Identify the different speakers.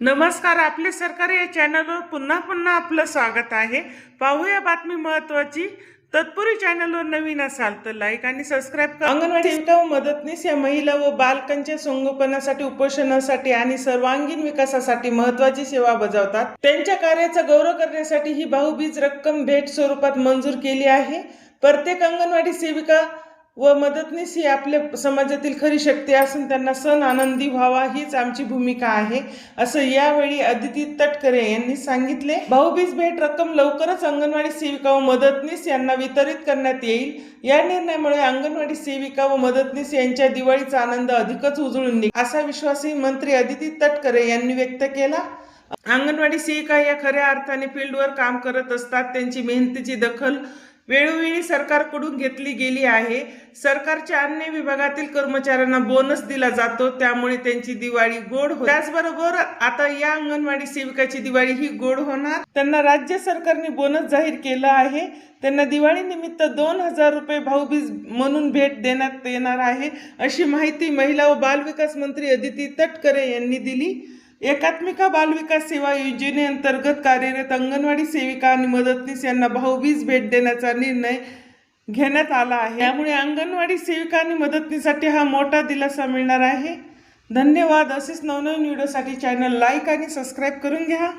Speaker 1: नमस्कार आपले सरकार या चॅनलवर पुन्हा पुन्हा आपलं स्वागत आहे. पाहूया बातमी महत्वाची तत्पूर्वी चॅनलवर नवीन असाल तर लाईक आणि सबस्क्राईब करा. अंगणवाडी सेविका व मदतनीस या महिला व बालकांच्या संगोपनासाठी उपोषणासाठी आणि सर्वांगीण विकासासाठी महत्वाची सेवा बजावतात. त्यांच्या कार्याचा गौरव करण्यासाठी ही भाऊबीज रक्कम भेट स्वरूपात मंजूर केली आहे. प्रत्येक अंगणवाडी सेविका व मदतनीस ही आपल्या समाजातील खरी शक्ती असून त्यांना सण आनंदी व्हावा हीच आमची भूमिका आहे असं यावेळी अदिती तटकरे यांनी सांगितले. भाऊबीज भेट रक्कम लवकरच अंगणवाडी सेविका व मदतनीस यांना वितरित करण्यात येईल. या निर्णयामुळे अंगणवाडी सेविका व मदतनीस यांच्या दिवाळीचा आनंद अधिकच उजळून निघ असा विश्वासही मंत्री अदिती तटकरे यांनी व्यक्त केला. अंगणवाडी सेविका या खऱ्या अर्थाने फील्डवर काम करत असतात त्यांची मेहनतीची दखल वेळोवेळी सरकारकडून घेतली गेली आहे. सरकारच्या अन्य विभागातील कर्मचाऱ्यांना बोनस दिला जातो. त्यामुळे त्यांची दिवाळी गोड हो त्याचबरोबर आता या अंगणवाडी सेविकाची दिवाळी ही गोड होणार. त्यांना राज्य सरकारने बोनस जाहीर केला आहे. त्यांना दिवाळी निमित्त दोन हजार रुपये भाऊबीज म्हणून भेट देण्यात येणार आहे. अशी माहिती महिला व बालविकास मंत्री अदिती तटकरे यांनी दिली. एकात्मिका बालविकास सेवा योजनेअंतर्गत कार्यरत अंगणवाडी सेविका आणि मदतनीस यांना भाऊबीज भेट देण्याचा निर्णय घेण्यात आला आहे. त्यामुळे अंगणवाडी सेविका आणि मदतनीसाठी हा मोठा दिलासा मिळणार आहे. धन्यवाद. असेच नवनवीन व्हिडिओसाठी चॅनल लाईक आणि सबस्क्राईब करून घ्या.